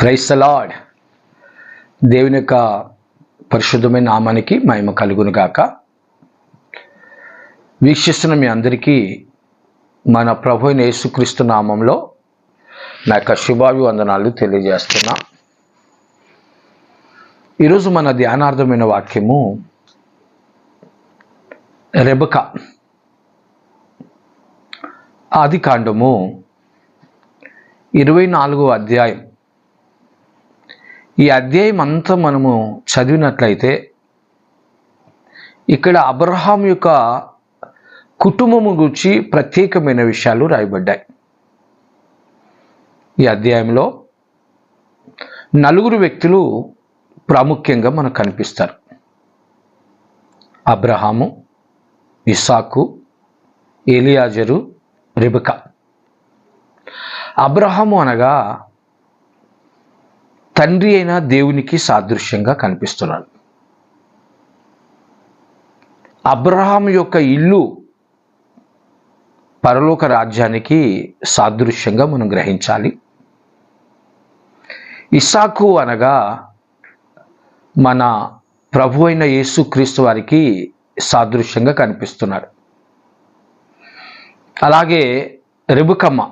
క్రైస్తలాడ్ దేవుని యొక్క పరిశుద్ధమైన నామానికి మహిమ కలుగునుగాక వీక్షిస్తున్న మీ అందరికీ మన ప్రభు యేసుక్రీస్తు నామంలో నా యొక్క శుభాభివందనాలు తెలియజేస్తున్నా. ఈరోజు మన ధ్యానార్థమైన వాక్యము రెబక ఆది కాండము ఇరవై నాలుగో అధ్యాయం. ఈ అధ్యాయం అంతా మనము చదివినట్లయితే ఇక్కడ అబ్రహాం యొక్క కుటుంబము గురించి ప్రత్యేకమైన విషయాలు రాయబడ్డాయి. ఈ అధ్యాయంలో నలుగురు వ్యక్తులు ప్రాముఖ్యంగా మనకు కనిపిస్తారు. అబ్రహాము ఇసాకు ఏలియాజరు రిబకా. అబ్రహాము అనగా తండ్రి అయిన దేవునికి సాదృశ్యంగా కనిపిస్తున్నాడు. అబ్రహాం యొక్క ఇల్లు పరలోక రాజ్యానికి సాదృశ్యంగా మనం గ్రహించాలి. ఇసాకు అనగా మన ప్రభు అయిన యేసుక్రీస్తు వారికి సాదృశ్యంగా కనిపిస్తున్నారు అలాగే రిబుకమ్మ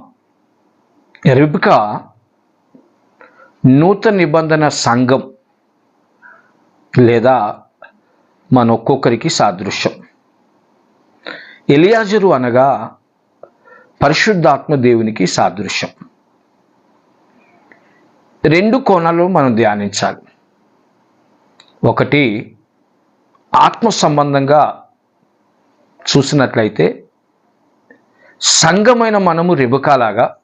రిబుక నూతన నిబంధన సంఘం లేదా మన ఒక్కొక్కరికి సాదృశ్యం. ఎలియాజరు అనగా పరిశుద్ధాత్మ దేవునికి సాదృశ్యం. రెండు కోణాలు మనం ధ్యానించాలి. ఒకటి ఆత్మ సంబంధంగా చూసినట్లయితే సంఘమైన మనము రిబకాలాగా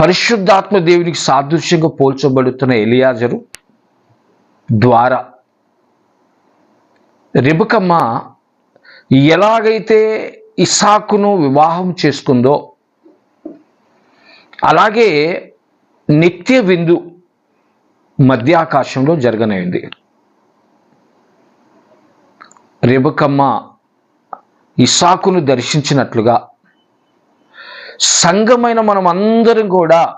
పరిశుద్ధాత్మ దేవునికి సాదృశ్యంగా పోల్చబడుతున్న ఎలియాజరు ద్వారా. రిబకమ్మ ఎలాగైతే ఇసాకును వివాహం చేసుకుందో అలాగే నిత్య విందు మధ్యాకాశంలో జరగనైంది. రిబకమ్మ ఇసాకును దర్శించినట్లుగా సంఘమైన మనం అందరం కూడా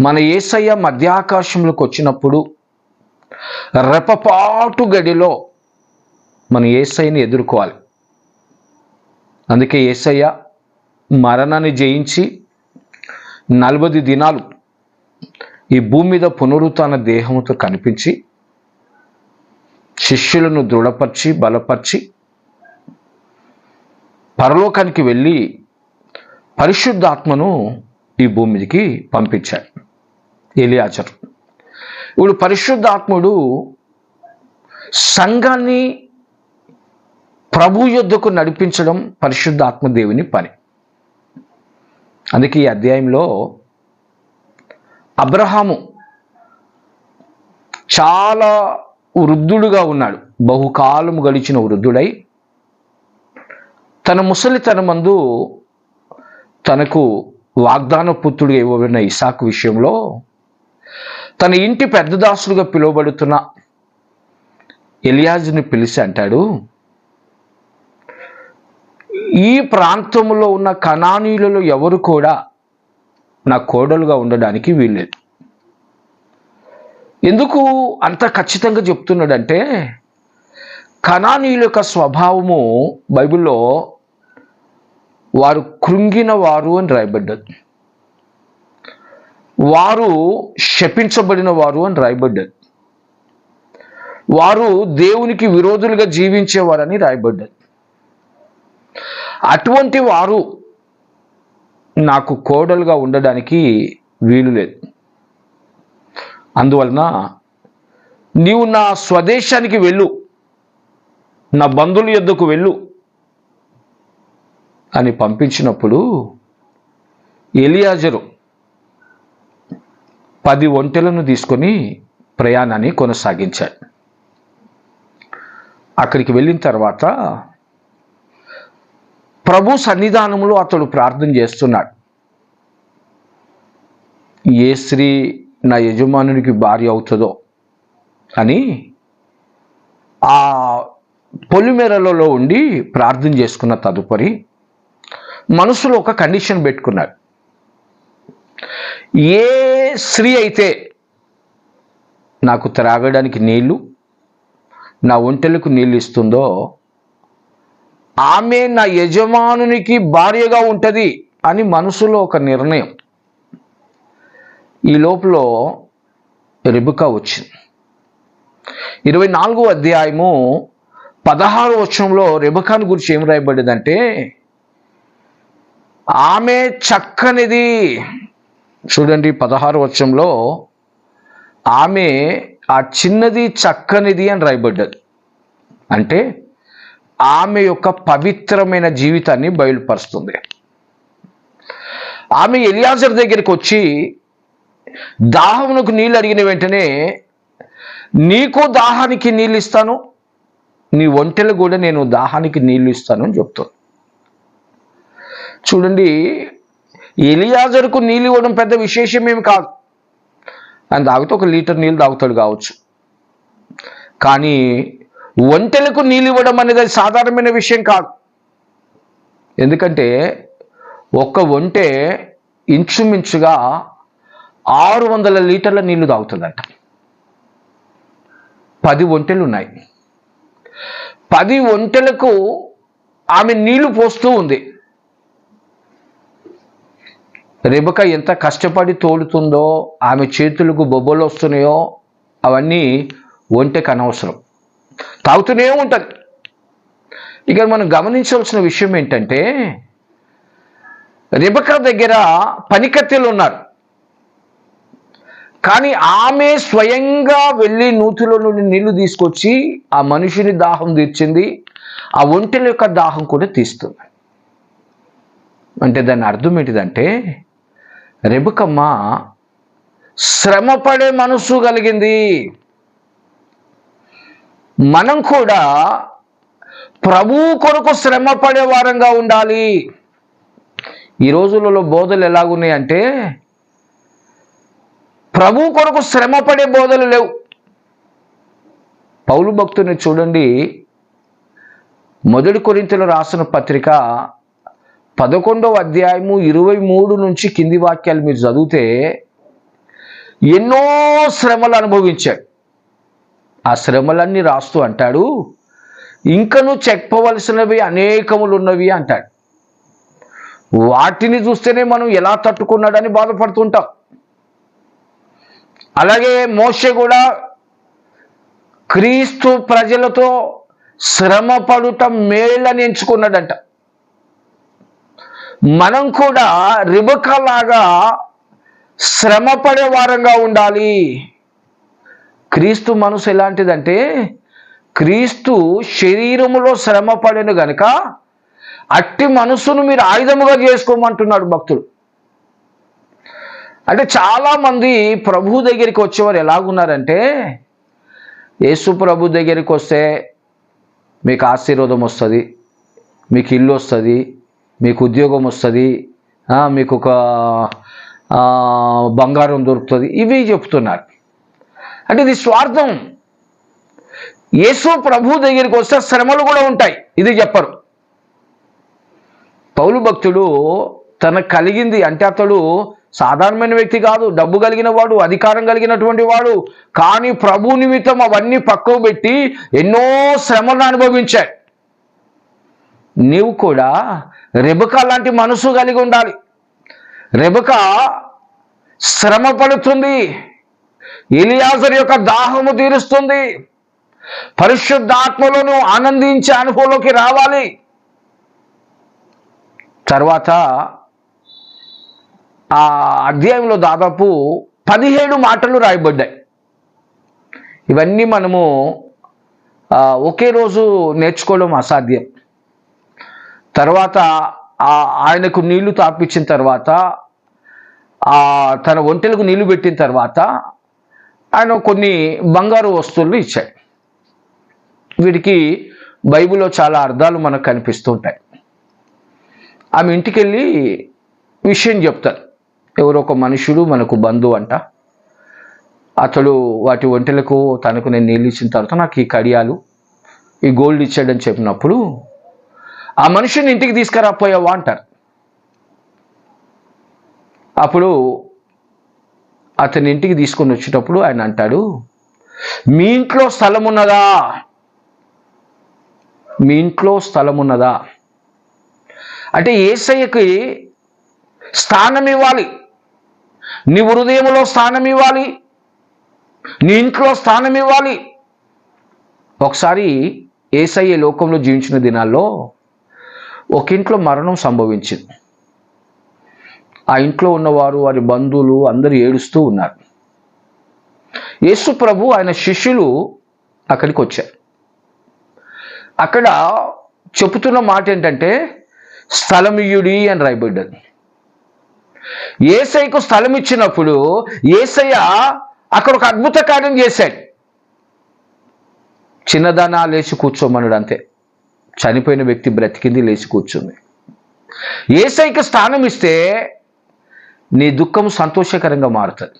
మన ఏసయ్య మధ్యాకాశంలోకి వచ్చినప్పుడు రెపపాటు గడిలో మన ఏసయ్యని ఎదుర్కోవాలి. అందుకే ఏసయ్య మరణాన్ని జయించి నలభై దినాలు ఈ భూమి మీద పునరుత్న దేహంతో కనిపించి శిష్యులను దృఢపరిచి బలపరిచి పరలోకానికి వెళ్ళి పరిశుద్ధాత్మను ఈ భూమి మీదకి పంపించాడు. ఎలియాచరు ఇప్పుడు పరిశుద్ధాత్ముడు సంఘాన్ని ప్రభు యుద్ధకు నడిపించడం పరిశుద్ధాత్మ దేవుని పని. అందుకే ఈ అధ్యాయంలో అబ్రహాము చాలా వృద్ధుడుగా ఉన్నాడు. బహుకాలము గడిచిన వృద్ధుడై తన ముసలితనమందు తనకు వాగ్దాన పుత్రుడిగా ఇవ్వబడిన ఇసాకు విషయంలో తన ఇంటి పెద్ద దాసులుగా పిలువబడుతున్న ఎలియాజుని పిలిచి అంటాడు ఈ ప్రాంతంలో ఉన్న కణానీయులలో ఎవరు కూడా నా కోడలుగా ఉండడానికి వీల్లేదు. ఎందుకు అంత ఖచ్చితంగా చెప్తున్నాడంటే కణానీయుల యొక్క స్వభావము బైబిల్లో వారు కృంగిన వారు అని రాయబడ్డది. వారు శపించబడిన వారు అని రాయబడ్డది. వారు దేవునికి విరోధులుగా జీవించేవారని రాయబడ్డది. అటువంటి వారు నాకు కోడలుగా ఉండడానికి వీలు లేదు. అందువలన నీవు నా స్వదేశానికి వెళ్ళు. నా బంధువుల యొద్దకు వెళ్ళు. అని పంపించినప్పుడు ఎలియాజరు పది ఒంటెలను తీసుకొని ప్రయాణాన్ని కొనసాగించాడు. అక్కడికి వెళ్ళిన తర్వాత ప్రభు సన్నిధానంలో అతడు ప్రార్థన చేస్తున్నాడు. ఏ స్త్రీ నా యజమానునికి భార్య అవుతుందో అని ఆ పొలిమేరలలో ఉండి ప్రార్థన చేసుకున్న తదుపరి మనసులో ఒక కండిషన్ పెట్టుకున్నాడు ఏ స్త్రీ అయితే నాకు త్రాగడానికి నీళ్ళు నా ఒంటెలకు నీళ్ళు ఇస్తుందో ఆమె నా యజమానునికి భార్యగా ఉంటుంది అని మనసులో ఒక నిర్ణయం. ఈ లోపల రిబుకా వచ్చింది. ఇరవై నాలుగో అధ్యాయము పదహారు వచనంలో రెబకాన్ గురించి ఏం రాయబడిందంటే ఆమె చక్కనిది. చూడండి పదహారు వచ్చంలో ఆమె ఆ చిన్నది చక్కనిది అని రాయబడ్డది. అంటే ఆమె యొక్క పవిత్రమైన జీవితాన్ని బయలుపరుస్తుంది. ఆమె ఎలియాజర్ దగ్గరికి వచ్చి దాహమునకు నీళ్ళు అడిగిన వెంటనే నీకు దాహానికి నీళ్ళు ఇస్తాను. నీ ఒంటెలు కూడా నేను దాహానికి నీళ్ళు ఇస్తాను అని చెప్తాను చూడండి ఎలియాజర్కు నీళ్ళు ఇవ్వడం పెద్ద విశేషం ఏమి కాదు. ఆయన తాగితే ఒక లీటర్ నీళ్ళు తాగుతాడు కావచ్చు. కానీ ఒంటెలకు నీళ్ళు ఇవ్వడం అనేది సాధారణమైన విషయం కాదు. ఎందుకంటే ఒక్క ఒంటె ఇంచుమించుగా ఆరు వందల లీటర్ల నీళ్ళు తాగుతుందంట. పది ఒంటెలు ఉన్నాయి. పది ఒంటెలకు ఆమె నీళ్ళు పోస్తూ ఉంది. రిబక ఎంత కష్టపడి తోలుతుందో ఆమె చేతులకు బొబ్బలు వస్తున్నాయో అవన్నీ ఒంటెకు అనవసరం. తాగుతూనే ఉంటుంది. ఇక మనం గమనించవలసిన విషయం ఏంటంటే రిబక దగ్గర పనికత్తెలు ఉన్నారు. కానీ ఆమె స్వయంగా వెళ్ళి నూతిలో నుండి నీళ్ళు తీసుకొచ్చి ఆ మనిషిని దాహం తీర్చింది ఆ ఒంటెల యొక్క దాహం కూడా తీస్తుంది. అంటే దాని అర్థం ఏంటిదంటే రెబుకమ్మ శ్రమపడే మనసు కలిగింది. మనం కూడా ప్రభు కొరకు శ్రమ వారంగా ఉండాలి. ఈ రోజులలో బోధలు ఎలాగున్నాయంటే ప్రభు కొరకు శ్రమ పడే బోధలు లేవు. పౌలు భక్తుని చూడండి. మొదటి కొరింతలు రాసిన పత్రిక పదకొండవ అధ్యాయము ఇరవై మూడు నుంచి కింది వాక్యాలు మీరు చదివితే ఎన్నో శ్రమలు అనుభవించాడు. ఆ శ్రమలన్నీ రాస్తూ అంటాడు ఇంకను చెప్పవలసినవి అనేకములు ఉన్నవి అంటాడు. వాటిని చూస్తేనే మనం ఎలా తట్టుకున్నాడని బాధపడుతుంటాం. అలాగే మోషే కూడా క్రీస్తు ప్రజలతో శ్రమ పడుట మేళ్ళని ఎంచుకున్నాడంట. మనం కూడా రిబకలాగా శ్రమ పడే వారంగా ఉండాలి. క్రీస్తు మనసు ఎలాంటిదంటే క్రీస్తు శరీరములో శ్రమ పడెను గనక అట్టి మనసును మీరు ఆయుధముగా చేసుకోమంటున్నాడు భక్తుడు. అంటే చాలా మంది ప్రభు దగ్గరికి వచ్చేవారు ఎలాగున్నారంటే యేసు ప్రభు దగ్గరికి వస్తే మీకు ఆశీర్వాదం వస్తుంది మీకు ఇల్లు వస్తుంది మీకు ఉద్యోగం వస్తుంది మీకు ఒక బంగారం దొరుకుతుంది ఇవి చెప్తున్నారు. అంటే ఇది స్వార్థం. యేసు ప్రభు దగ్గరికి వస్తే శ్రమలు కూడా ఉంటాయి ఇది చెప్పరు. పౌలు భక్తుడు తన కలిగింది అంటే అతడు సాధారణమైన వ్యక్తి కాదు డబ్బు కలిగిన వాడు అధికారం కలిగినటువంటి వాడు కానీ ప్రభు నిమిత్తం అవన్నీ పక్కకు పెట్టి ఎన్నో శ్రమలను అనుభవించాడు. నీవు కూడా రెబక లాంటి మనసు కలిగి ఉండాలి. రెబక శ్రమ పడుతుంది ఎలియాజర్ యొక్క దాహము తీరుస్తుంది. పరిశుద్ధాత్మలను ఆనందించే అనుభవంలోకి రావాలి. తర్వాత ఆ అధ్యాయంలో దాదాపు పదిహేడు మాటలు రాయబడ్డాయి. ఇవన్నీ మనము ఒకే రోజు నేర్చుకోవడం అసాధ్యం. తర్వాత ఆ ఆయనకు నీళ్ళు తాపించిన తర్వాత ఆ తన ఒంటెలకు నీళ్ళు పెట్టిన తర్వాత ఆయన కొన్ని బంగారు వస్తువులు ఇచ్చాడు. వీటికి బైబిల్లో చాలా అర్థాలు మనకు కనిపిస్తుంటాయి ఆమె ఇంటికి వెళ్ళి విషయం చెప్తారు. ఎవరో ఒక మనుషుడు మనకు బంధువు అంట. అతడు వాటి ఒంటెలకు తనకు నేను నీళ్ళు ఇచ్చిన తర్వాత నాకు ఈ కడియాలు ఈ గోల్డ్ ఇచ్చాడని చెప్పినప్పుడు ఆ మనిషిని ఇంటికి తీసుకురాపోయావా అంటారు. అప్పుడు అతని ఇంటికి తీసుకొని వచ్చేటప్పుడు ఆయన అంటాడు మీ ఇంట్లో స్థలం ఉన్నదా? మీ ఇంట్లో స్థలం ఉన్నదా? అంటే ఏసయ్యకి స్థానం ఇవ్వాలి. నీ హృదయంలో స్థానం ఇవ్వాలి. నీ ఇంట్లో స్థానం ఇవ్వాలి. ఒకసారి ఏసయ్య లోకంలో జీవించిన దినాల్లో ఒక ఇంట్లో మరణం సంభవించింది. ఆ ఇంట్లో ఉన్నవారు వారి బంధువులు అందరూ ఏడుస్తూ ఉన్నారు. యేసు ప్రభు ఆయన శిష్యులు అక్కడికి వచ్చారు. అక్కడ చెబుతున్న మాట ఏంటంటే స్థలమియుడి అని రాయబడ్డది. ఏసైకు స్థలం ఇచ్చినప్పుడు ఏసయ్య అక్కడ ఒక అద్భుత కార్యం చేశాడు. చిన్నదానా లేచి కూర్చోమన్నాడు అంతే. చనిపోయిన వ్యక్తి బ్రతికింది లేచి కూర్చుంది. ఏసైకి స్థానం ఇస్తే నీ దుఃఖం సంతోషకరంగా మారుతుంది.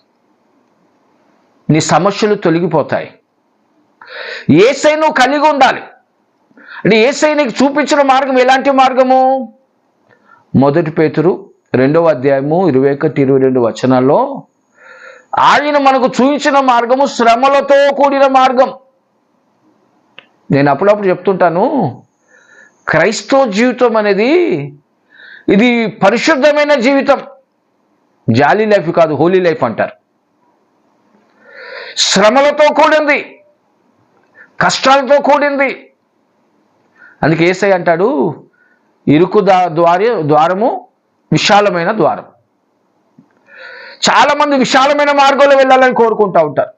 నీ సమస్యలు తొలగిపోతాయి. ఏసై నువ్వు కలిగి ఉండాలి. అంటే ఏసై నీకు చూపించిన మార్గం ఎలాంటి మార్గము? మొదటి పేతురు రెండవ అధ్యాయము ఇరవై ఒకటి ఇరవై రెండు వచనాల్లో ఆయన మనకు చూపించిన మార్గము శ్రమలతో కూడిన మార్గం. నేను అప్పుడప్పుడు చెప్తుంటాను క్రైస్తవ జీవితం అనేది ఇది పరిశుద్ధమైన జీవితం. జాలీ లైఫ్ కాదు హోలీ లైఫ్ అంటారు. శ్రమలతో కూడింది కష్టాలతో కూడింది. అందుకే ఏసై అంటాడు ఇరుకు దా ద్వార ద్వారము విశాలమైన ద్వారం. చాలామంది విశాలమైన మార్గంలో వెళ్ళాలని కోరుకుంటూ ఉంటారు.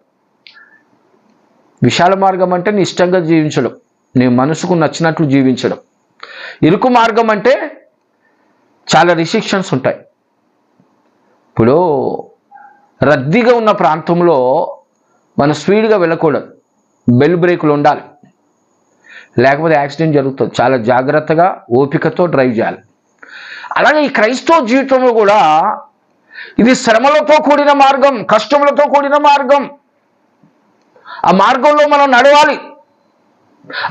విశాల మార్గం అంటే నీ ఇష్టంగా జీవించడం నీ మనసుకు నచ్చినట్లు జీవించడం. ఇరుకు మార్గం అంటే చాలా రిస్ట్రిక్షన్స్ ఉంటాయి. ఇప్పుడు రద్దీగా ఉన్న ప్రాంతంలో మనం స్పీడ్గా వెళ్ళకూడదు. బెల్ బ్రేకులు ఉండాలి. లేకపోతే యాక్సిడెంట్ జరుగుతుంది. చాలా జాగ్రత్తగా ఓపికతో డ్రైవ్ చేయాలి. అలాగే ఈ క్రైస్తవ జీవితంలో కూడా ఇది శ్రమలతో కూడిన మార్గం కష్టములతో కూడిన మార్గం. ఆ మార్గంలో మనం నడవాలి.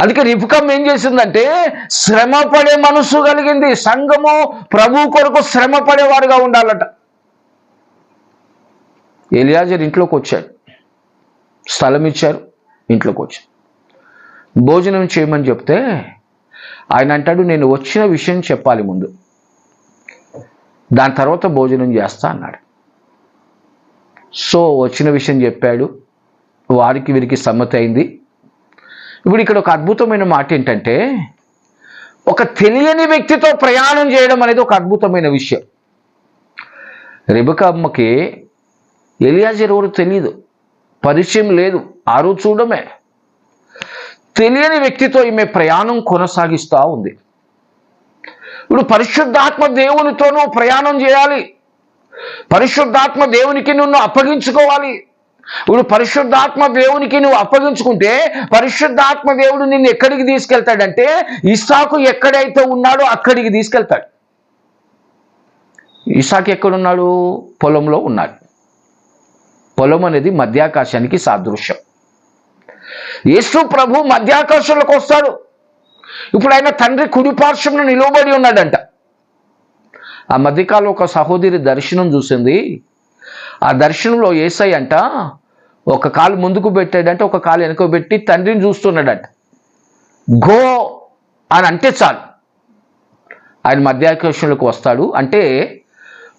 అందుకే రిపుకం ఏం చేసిందంటే శ్రమ పడే మనసు కలిగింది. సంఘము ప్రభు కొరకు శ్రమ పడేవారుగా ఉండాలట. ఎలియాజర్ ఇంట్లోకి వచ్చాడు. స్థలం ఇచ్చారు ఇంట్లోకి వచ్చాడు. భోజనం చేయమని చెప్తే ఆయన అంటాడు నేను వచ్చిన విషయం చెప్పాలి ముందు. దాని తర్వాత భోజనం చేస్తా అన్నాడు. సో వచ్చిన విషయం చెప్పాడు. వారికి వీరికి సమ్మతి అయింది. ఇప్పుడు ఇక్కడ ఒక అద్భుతమైన మాట ఏంటంటే ఒక తెలియని వ్యక్తితో ప్రయాణం చేయడం అనేది ఒక అద్భుతమైన విషయం. రిబక అమ్మకి ఎలియాజర్ ఎవరు తెలియదు పరిచయం లేదు. ఆ రోజు చూడమే. తెలియని వ్యక్తితో ఈమె ప్రయాణం కొనసాగిస్తూ ఉంది. ఇప్పుడు పరిశుద్ధాత్మ దేవునితో నువ్వు ప్రయాణం చేయాలి. పరిశుద్ధాత్మ దేవునికి నిన్ను అప్పగించుకోవాలి. ఇప్పుడు పరిశుద్ధాత్మ దేవునికి నువ్వు అప్పగించుకుంటే పరిశుద్ధాత్మ దేవుడు నిన్ను ఎక్కడికి తీసుకెళ్తాడంటే ఇసాకు ఎక్కడైతే ఉన్నాడో అక్కడికి తీసుకెళ్తాడు. ఇసాకు ఎక్కడున్నాడు? పొలంలో ఉన్నాడు. పొలం అనేది మధ్యాకాశానికి సాదృశ్యం. యేసు ప్రభు మధ్యాకాశంలోకి వస్తాడు. ఇప్పుడు ఆయన తండ్రి కుడిపార్శ్వంలో నిలవబడి ఉన్నాడంట. ఆ మధ్యకాలం ఒక సహోదరి దర్శనం చూసింది. ఆ దర్శనంలో ఏసై అంట ఒక కాలు ముందుకు పెట్టాడంటే ఒక కాలు వెనుక పెట్టి తండ్రిని చూస్తున్నాడంట. గో అని అంటే చాలు. ఆయన మధ్యాకర్షణలకు వస్తాడు. అంటే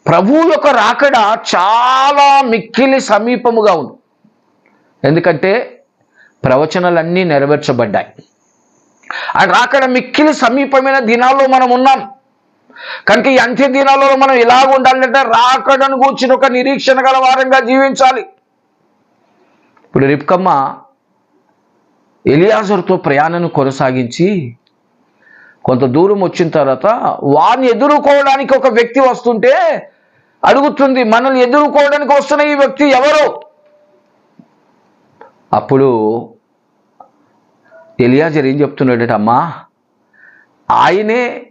ప్రభువు యొక్క రాకడ చాలా మిక్కిలి సమీపముగా ఉంది. ఎందుకంటే ప్రవచనాలన్నీ నెరవేర్చబడ్డాయి. ఆయన రాకడ మిక్కిలి సమీపమైన దినాల్లో మనం ఉన్నాం. కనుక ఈ అంత్య దినాలలో మనం ఎలాగ ఉండాలంటే రాకడను కూర్చుని ఒక నిరీక్షణ గల వారంగా జీవించాలి. ఇప్పుడు రిప్కమ్మ ఎలియాజర్తో ప్రయాణాన్ని కొనసాగించి కొంత దూరం వచ్చిన తర్వాత వారిని ఎదుర్కోవడానికి ఒక వ్యక్తి వస్తుంటే అడుగుతుంది మనల్ని ఎదుర్కోవడానికి వస్తున్న ఈ వ్యక్తి ఎవరు? అప్పుడు ఎలియాజర్ ఏం చెప్తున్నాడట అమ్మా ఆయనే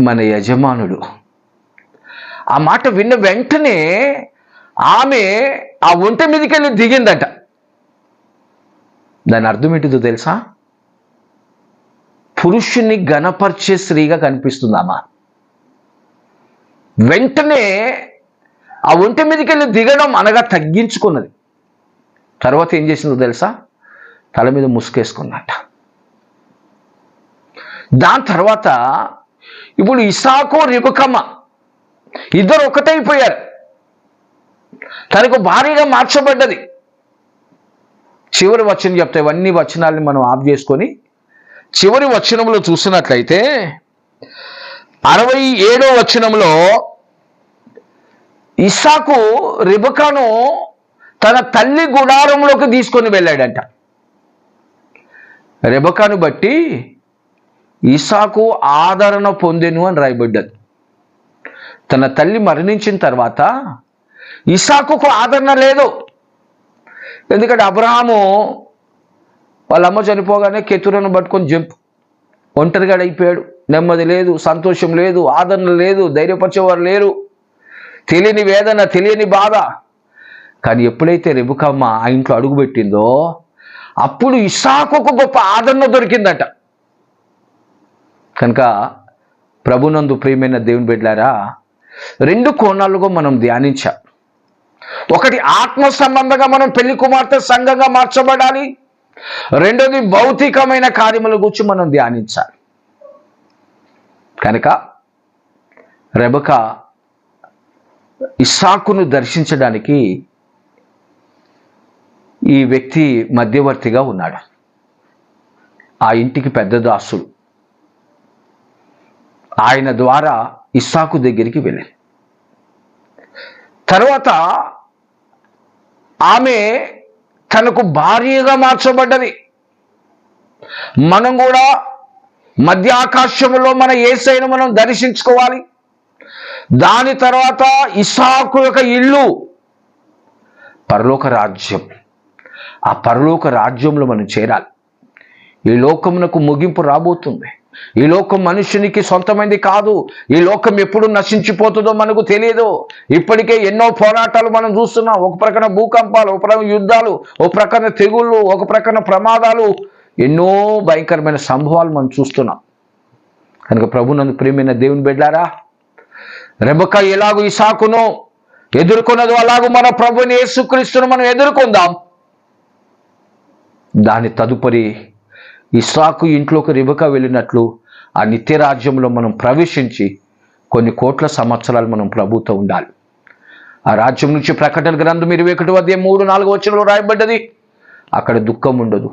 మన యజమానుడు. ఆ మాట విన్న వెంటనే ఆమె ఆ ఒంట మీదకి వెళ్ళి దిగిందట. దాని అర్థం ఏంటిదో తెలుసా? పురుషుని గణపరిచే స్త్రీగా కనిపిస్తుందామా వెంటనే ఆ ఒంటి మీదకి వెళ్ళి దిగడం అనగా తగ్గించుకున్నది. తర్వాత ఏం చేసిందో తెలుసా? తల మీద ముసుకేసుకున్నట్ట దాని తర్వాత ఇప్పుడు ఇసాకో రిబకమ్మ ఇద్దరు ఒకటైపోయారు. తనకు భారీగా మార్చబడ్డది. చివరి వచనం చెప్తే ఇవన్నీ వచనాల్ని మనం ఆఫ్ చేసుకొని చివరి వచనంలో చూసినట్లయితే అరవై ఏడో వచనంలో ఇస్సాకు రిబకాను తన తల్లి గుడారంలోకి తీసుకొని వెళ్ళాడంట. రెబకాను బట్టి ఇసాకు ఆదరణ పొందెను అని రాయబడ్డది. తన తల్లి మరణించిన తర్వాత ఇసాకుకు ఆదరణ లేదు. ఎందుకంటే అబ్రహాము వాళ్ళ అమ్మ చనిపోగానే కెతురను పట్టుకొని జంపు. ఒంటరిగా అయిపోయాడు. నెమ్మది లేదు సంతోషం లేదు ఆదరణ లేదు ధైర్యపరిచేవారు లేరు. తెలియని వేదన తెలియని బాధ. కానీ ఎప్పుడైతే రెబుకమ్మ ఆ ఇంట్లో అడుగుపెట్టిందో అప్పుడు ఇసాకుకు గొప్ప ఆదరణ దొరికిందట. కనుక ప్రభునందు ప్రియమైన దేవుని బిడ్డారా రెండు కోణాలుగా మనం ధ్యానించాం. ఒకటి ఆత్మ సంబంధంగా మనం పెళ్ళి కుమార్తె సంఘంగా మార్చబడాలి. రెండోది భౌతికమైన కార్యముల గురించి మనం ధ్యానించాలి. కనుక రెబక ఇస్సాకును దర్శించడానికి ఈ వ్యక్తి మధ్యవర్తిగా ఉన్నాడు. ఆ ఇంటికి పెద్ద దాసుడు. ఆయన ద్వారా ఇస్సాకు దగ్గరికి వెళ్ళి తర్వాత ఆమె తనకు భార్యగా మార్చబడ్డది. మనం కూడా మధ్య ఆకాశంలో మన ఏసైను మనం దర్శించుకోవాలి. దాని తర్వాత ఇసాకు యొక్క ఇల్లు పరలోక రాజ్యం. ఆ పరలోక రాజ్యంలో మనం చేరాలి. ఈ లోకమునకు ముగింపు రాబోతుంది. ఈ లోకం మనుషునికి సొంతమైంది కాదు. ఈ లోకం ఎప్పుడు నశించిపోతుందో మనకు తెలియదు ఇప్పటికే ఎన్నో పోరాటాలు మనం చూస్తున్నాం. ఒక ప్రక్కన భూకంపాలు ఒక ప్రక్కన యుద్ధాలు ఒక ప్రక్కన తెగుళ్ళు ఒక ప్రక్కన ప్రమాదాలు. ఎన్నో భయంకరమైన సంభవాలు మనం చూస్తున్నాం. కనుక ప్రభు నన్ను ప్రేమైన దేవుని బిడ్డారా రెబక ఎలాగో ఇసాకును ఎదుర్కొన్నదో అలాగూ మన ప్రభుని యేసుక్రీస్తును మనం ఎదుర్కొందాం. దాని తదుపరి ఇస్సాకు ఇంట్లోకి రిబక వెళ్ళినట్లు ఆ నిత్య రాజ్యంలో మనం ప్రవేశించి కొన్ని కోట్ల సంవత్సరాలు మనం ప్రభుత్వం ఉండాలి. ఆ రాజ్యం నుంచి ప్రకటన గ్రంథం ఇరవై ఒకటి వద్ద మూడు నాలుగు వచనంలో రాయబడ్డది. అక్కడ దుఃఖం ఉండదు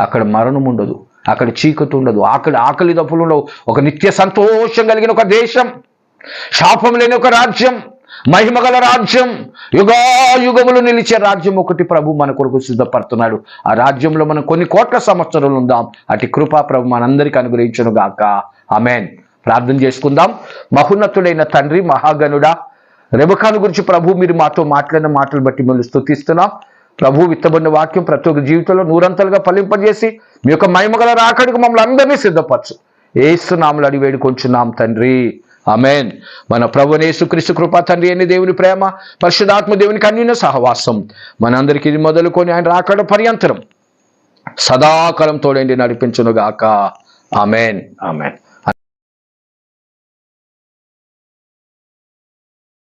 అక్కడ మరణం ఉండదు అక్కడ చీకటి ఉండదు ఆకలి ఆకలి దప్పులు ఉండవు. ఒక నిత్య సంతోషం కలిగిన ఒక దేశం శాపం లేని ఒక రాజ్యం. మహిమగల రాజ్యం. యుగాయుగములు నిలిచే రాజ్యం ఒకటి ప్రభు మన కొరకు సిద్ధపడుతున్నాడు. ఆ రాజ్యంలో మనం కొన్ని కోట్ల సంవత్సరాలు ఉందాం. అటు కృపా ప్రభు మనందరికీ అనుగ్రహించును గాక. అమెన్ ప్రార్థన చేసుకుందాం. మహోన్నతుడైన తండ్రి మహాగణుడా రెబకాను గురించి ప్రభు మీరు మాతో మాట్లాడిన మాటలు బట్టి మిమ్మల్ని స్తుతిస్తున్నాం. ప్రభు విత్తబడిన వాక్యం ప్రతి ఒక్క జీవితంలో నూరంతలుగా ఫలింపజేసి మీ యొక్క మహిమగల రాకడికి మమ్మల్ని అందరినీ సిద్ధపరచు. ఏస్తున్నాములు అడిగి వేడుకొంచున్నాం తండ్రి. ఆమెన్. మన ప్రభునేసు క్రీస్తు కృపా తండ్రి అని దేవుని ప్రేమ పరిశుధాత్మ దేవునికి అన్యున సహవాసం. మనందరికీ ఇది మొదలుకొని ఆయన రాకడ పర్యంతరం సదాకాలం తోడండి నడిపించునుగాక. ఆమెన్. ఆమెన్.